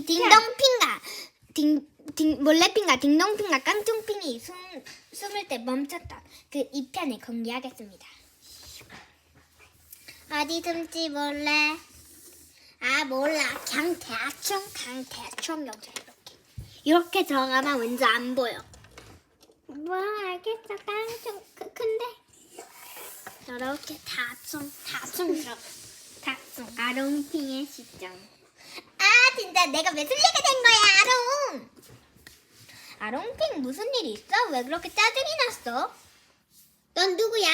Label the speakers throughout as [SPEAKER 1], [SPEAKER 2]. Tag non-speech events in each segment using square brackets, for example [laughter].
[SPEAKER 1] 딩동핑가 딩, 딩 몰래핑가 딩동핑가 깡총핑이 숨, 숨을 때 멈췄다. 그 2편을 공개하겠습니다. 어디 숨지 몰래? 아 몰라. 그냥 대충 그냥 대충 여기 이렇게 이렇게 들어가면 왠지 안 보여. 뭐 알겠어 깡총 그, 근데 이렇게 다충 들어가. 다충 아롱핑의 시점. 아 진짜 내가 왜 틀리게 된 거야 아롱? 아롱핑 무슨 일 있어? 왜 그렇게 짜증이 났어? 넌 누구야?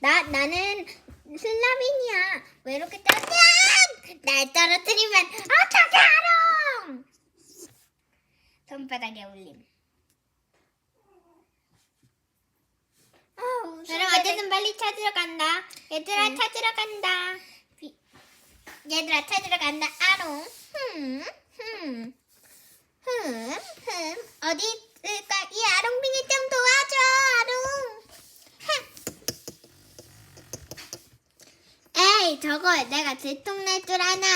[SPEAKER 1] 나 나는 슬라빈이야. 왜 이렇게 짜증? 날 떨어뜨리면 어떡해 아롱? 손바닥에 올림. 그럼 어쨌든 빨리 찾으러 간다. 얘들아 찾으러 간다. 비- 얘들아 찾으러 간다. 아롱. 흠, 흠, 흠, 흠. 어디 있을까? 이 아롱빙이 좀 도와줘 아롱. 흠. 에이 저거 내가 들통날 줄 아나?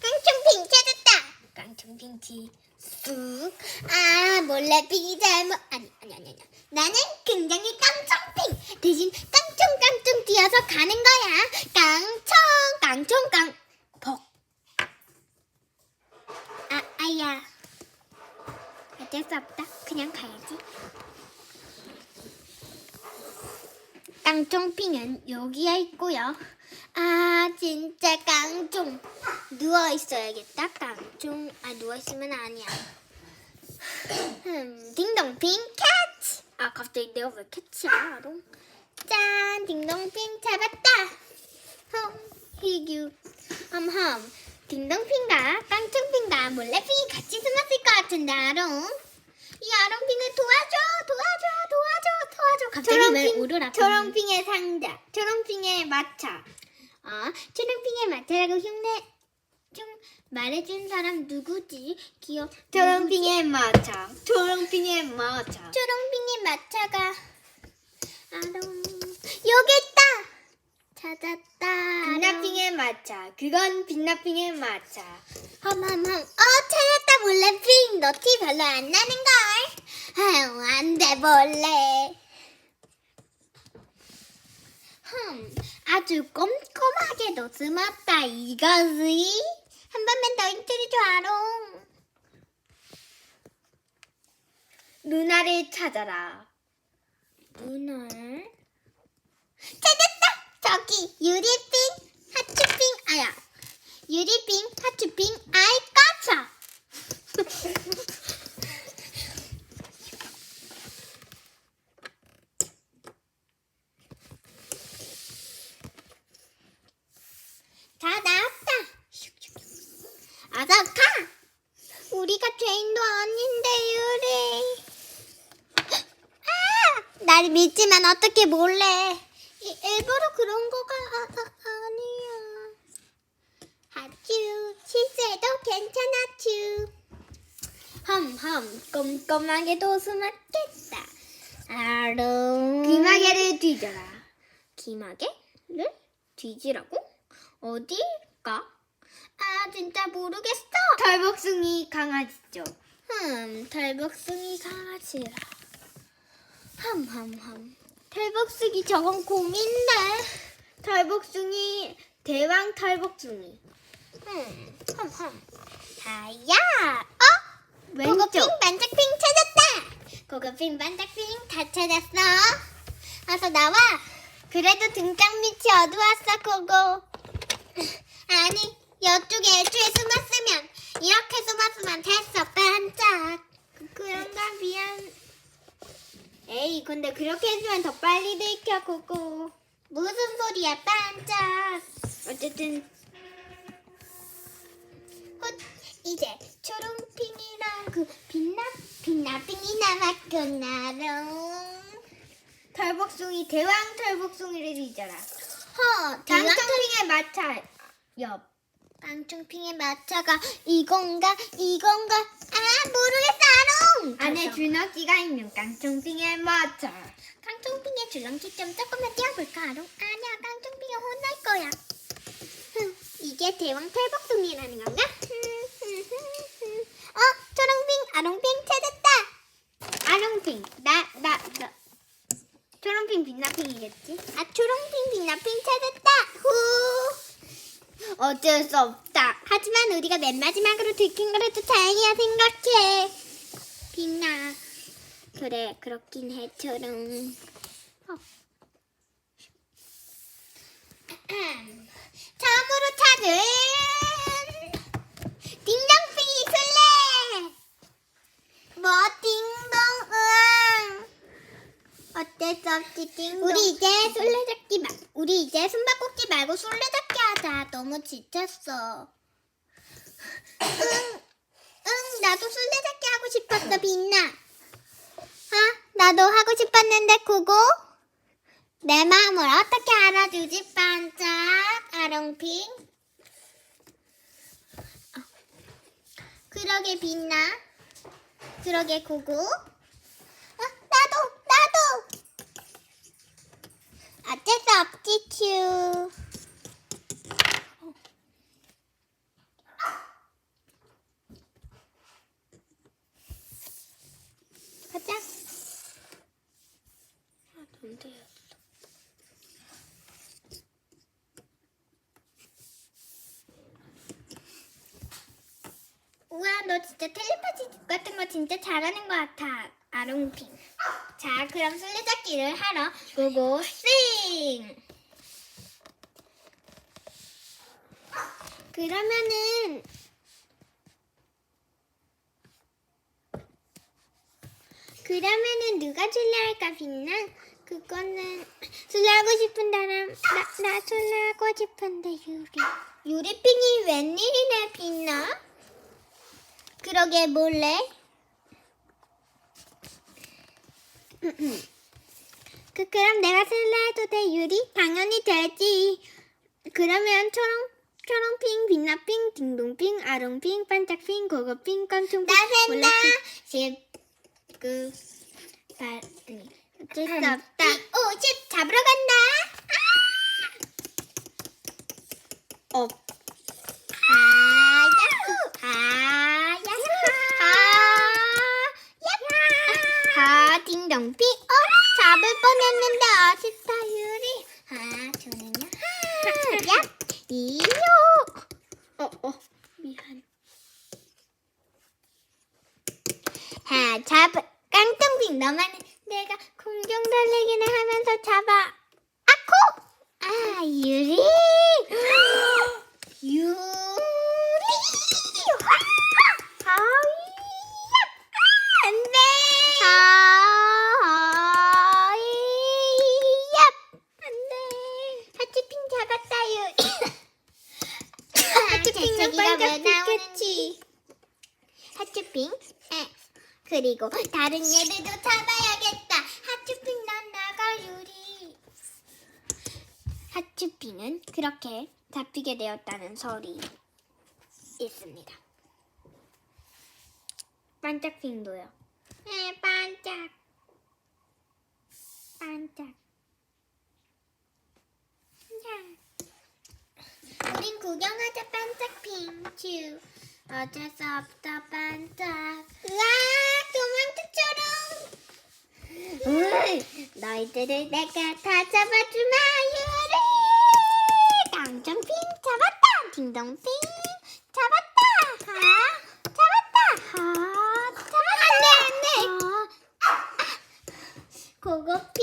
[SPEAKER 1] 깡총핑 찾았다. 깡총핑 지쑥아 몰래 빙이 잘못 아니 아니 아니 아니 나는 굉장히 깡총핑 대신 깡총깡총 뛰어서 가는 거야 깡총 깡총 깡복. 아 아야. 어쩔 수 없다. 그냥 가야지. 깡총핑은 여기에 있고요. 아 진짜 깡총. 누워 있어야겠다 깡총. 아 누워 있으면 아니야. 음, 딩동핑 캐치. 아 갑자기 내가 왜 캐치야? 짠 딩동핑 잡았다. 흠 희규 험험 딩동핑과 깡총핑과 몰래핑이 같이 숨었을 것 같은데 아롱. 이 아롱핑을 도와줘 도와줘 도와줘 도와줘. 갑자기 왜 울으라 초롱핑의 상자 초롱핑의 마차. 어 초롱핑의 마차라고 흉내 좀 말해준 사람 누구지? 기억
[SPEAKER 2] 초롱핑의 마차. 초롱핑의 마차.
[SPEAKER 1] 초롱핑의 마차가 아롱. 여기 있다 찾았다.
[SPEAKER 2] 빛나핑의 마차. 그건 빛나핑의 마차.
[SPEAKER 1] 험험험 어 찾았다 몰래핑 너 티 별로 안 나는걸 아유 안 돼 몰래 흠 아주 꼼꼼하게도 숨었다 이거지 한 번만 더 힌트를 줘 아롱
[SPEAKER 2] 누나를 찾아라.
[SPEAKER 1] 문을 찾았다 저기 유리핑 하츄핑 아야 유리핑 하츄핑 아이 까차 [laughs] 다 나왔다. 아자 가. 우리가 죄인도 아닌데 유리. [laughs] 아! 날 믿지만 어떻게 몰래. 이- 일부러 그런 거가 아, 아, 아니야 하츄 실수해도 괜찮아츄 험험 꼼꼼하게도 숨었겠다 아롱
[SPEAKER 2] 귀마개를 뒤져라.
[SPEAKER 1] 기마개를 뒤지라고? 어딜까? 아 진짜 모르겠어
[SPEAKER 2] 털복숭이 강아지죠.
[SPEAKER 1] 흠, 털복숭이 강아지라. 흠흠흠. 털복숭이 저건 곰인데.
[SPEAKER 2] 털복숭이 대왕
[SPEAKER 1] 흠흠. 다야. 어?
[SPEAKER 2] 왼쪽.
[SPEAKER 1] 고고핑 반짝핑 찾았다. 고고핑 반짝핑 다 찾았어. 어서 나와. 그래도 등장 밑이 어두웠어, 고고. 아니, 이쪽에 애초에 숨었으면 이렇게 숨었으면 됐어, 반짝. 그런가 미안. 에이, 근데 그렇게 해주면 더 빨리 들켜, 고고. 무슨 소리야, 반짝.
[SPEAKER 2] 어쨌든
[SPEAKER 1] 헛, 이제 초롱핑이랑 그 빛나 빛나핑이 남았구나롱.
[SPEAKER 2] 털복숭이 대왕 털복숭이를 뒤져라.
[SPEAKER 1] 허,
[SPEAKER 2] 깡통핑의 마차 옆.
[SPEAKER 1] 깡총핑의 마차가 이건가 이건가 아 아롱.
[SPEAKER 2] 안에 줄넘기가 있는 깡통핑의 마차.
[SPEAKER 1] 깡총핑의 줄넘기 좀 조금만 뛰어볼까? 아니야 깡총핑이 혼날 거야. 흥, 이게 대왕 탈북송이라는 건가? 어, 초롱핑, 아롱핑 찾았다.
[SPEAKER 2] 아롱핑. 나, 나, 나. 초롱핑 빛나핑이겠지?
[SPEAKER 1] 아, 초롱핑, 빛나핑 찾았다. 후.
[SPEAKER 2] 어쩔 수 없다.
[SPEAKER 1] 하지만 우리가 맨 마지막으로 들킨 거라도 다행이야 생각해. 빛나. 그래, 그렇긴 해, 초롱. 어. [clears throat] 처음으로 찾은 딩동핑이 술래. 뭐 딩동응. 어쩔 수 없지 딩동. 우리 이제 술래잡기 마, 우리 이제 숨바꼭질 말고 술래잡기 하자. 너무 지쳤어. [clears throat] 응, 응, 나도 술래잡기 하고 싶었어, 빛나. 아, 나도 하고 싶었는데, 그거? 내 마음을 어떻게 알아주지, 반짝, 아롱핑? 어. 그러게, 빛나. 그러게, 그거? 아, 나도, 나도! 어쩔 수 없지, 츄. 가자. 아, 안 되었어. 우와, 너 진짜 텔레파시 같은 거 진짜 잘하는 것 같아, 아롱핑. 자, 그럼 술래잡기를 하러 고고 싱! 그러면은 그러면은 누가 술래할까 빛나? 그거는 술래하고 싶은 사람 나, 나 술래하고 싶은데 유리 유리핑이 웬일이래 빛나? 그러게 몰래? 그 그럼 내가 술래해도 돼 유리? 당연히 되지 그러면 초롱 초롱핑 빛나핑 딩동핑 아롱핑 반짝핑 고고핑 깡총핑
[SPEAKER 2] 나 샌다.
[SPEAKER 1] 몰라핑.
[SPEAKER 2] 10, 9, 8, 아니.
[SPEAKER 1] 어쩔 수
[SPEAKER 2] 한,
[SPEAKER 1] 없다. 오, 집 잡으러 간다. 아!
[SPEAKER 2] 어.
[SPEAKER 1] 아, 야후. 아, 야후. 아, 야후. 아, 딩동피. 어, 잡을 뻔했는데 아쉽다, 유리. 아, 저는요. 하, 야, 이요.
[SPEAKER 2] 어, 어. 미안.
[SPEAKER 1] 하, 잡, 깡통핑 너만 내가 공중 달리기를 하면서 잡아. 아코! 아, 유리. [gasps] 유리. 와! 아, 야! 안 돼. 아, 야! 안 돼. 하치핑 잡았다, 유리. 하치핑은
[SPEAKER 2] 재채기가 왜
[SPEAKER 1] 반짝빛겠지. 하츄핑. 에. 그리고 다른 얘들도 잡아야겠다. 하츄핑 넌 나가 유리. 하츄핑은 그렇게 잡히게 되었다는 설이 있습니다.
[SPEAKER 2] 반짝핑도요.
[SPEAKER 1] 에 반짝. 반짝. 야. 우린 구경하자 반짝핑 츄. 어쩔 수 없다 반짝. 우와 도망치처럼. 으이, 너희들을 내가 다 잡아주마 유리. 당첨핑 잡았다. 딩동핑 잡았다. 가. 잡았다. 아, 잡았다. 안돼 안돼. 고고핑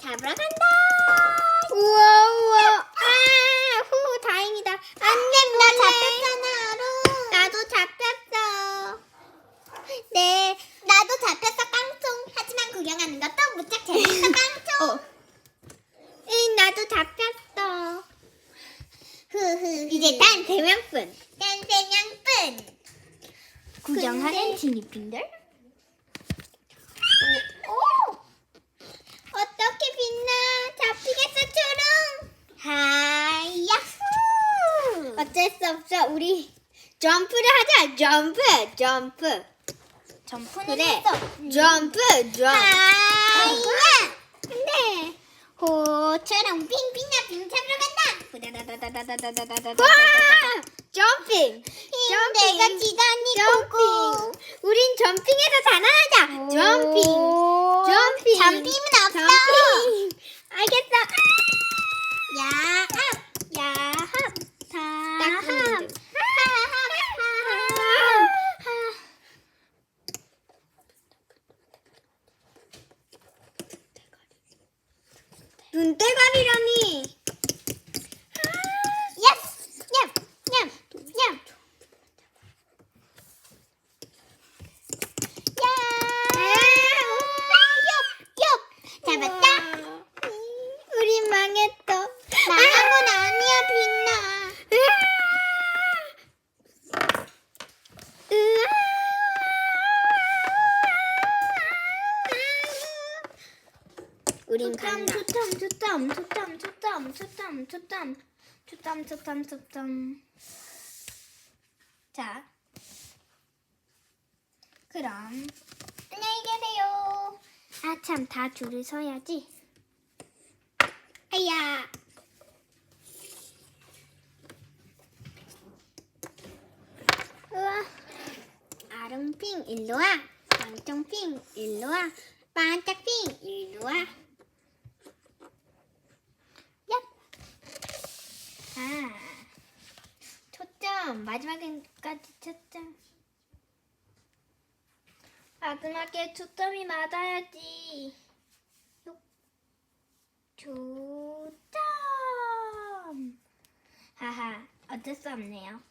[SPEAKER 1] 잡으러 간다. 우와 우와. 아, 후 다행이다. 안돼 나 잡혔잖아 아롱. 나도 잡혔어. 네, 나도 잡혔어 깡총. 하지만 구경하는 것도 무척 재밌어 깡총.
[SPEAKER 2] 어.
[SPEAKER 1] 응, 나도 잡혔어. 흐흐. 이제 단 세 명뿐. 단 세 명뿐.
[SPEAKER 2] 구경하는
[SPEAKER 1] 근데-
[SPEAKER 2] 티니핑들?
[SPEAKER 1] 오! 어떻게 빛나? 잡히겠어, 초롱! 하야후!
[SPEAKER 2] 어쩔 수 없어. 우리 점프를 하자. 점프, 점프.
[SPEAKER 1] 점프는
[SPEAKER 2] 그래.
[SPEAKER 1] 했어.
[SPEAKER 2] 점프, 점프.
[SPEAKER 1] 하야! 근데, 호, 초롱 빙빙나 빙 잡으러 간다!
[SPEAKER 2] 와! 점핑. 점핑.
[SPEAKER 1] 내가 지다니
[SPEAKER 2] 점핑. 우린 점핑해서 자라나자. 점핑. 점핑.
[SPEAKER 1] 잠비면 없어.
[SPEAKER 2] 점핑. 알겠어.
[SPEAKER 1] 야
[SPEAKER 2] 눈대가리라니.
[SPEAKER 1] 예스, 냠, 냠, 냠. 야, 엽, 엽. 잡았다.
[SPEAKER 2] 우리 망했어.
[SPEAKER 1] 망한 건 아니야, 빛나.
[SPEAKER 2] 우린 간다.
[SPEAKER 1] 초점, 초점, 초점, 초점, 초점, 초점, 초점, 초점. 자, 그럼 안녕히 계세요. 아 참, 다 줄을 서야지. 아야. 우와. 아름핑 일로 와. 방청핑 일로 와. 반짝핑 일로 와. 얍. 아. 초점 마지막까지 초점. 마지막에 초점이 맞아야지. 요. 초점. 하하 어쩔 수 없네요.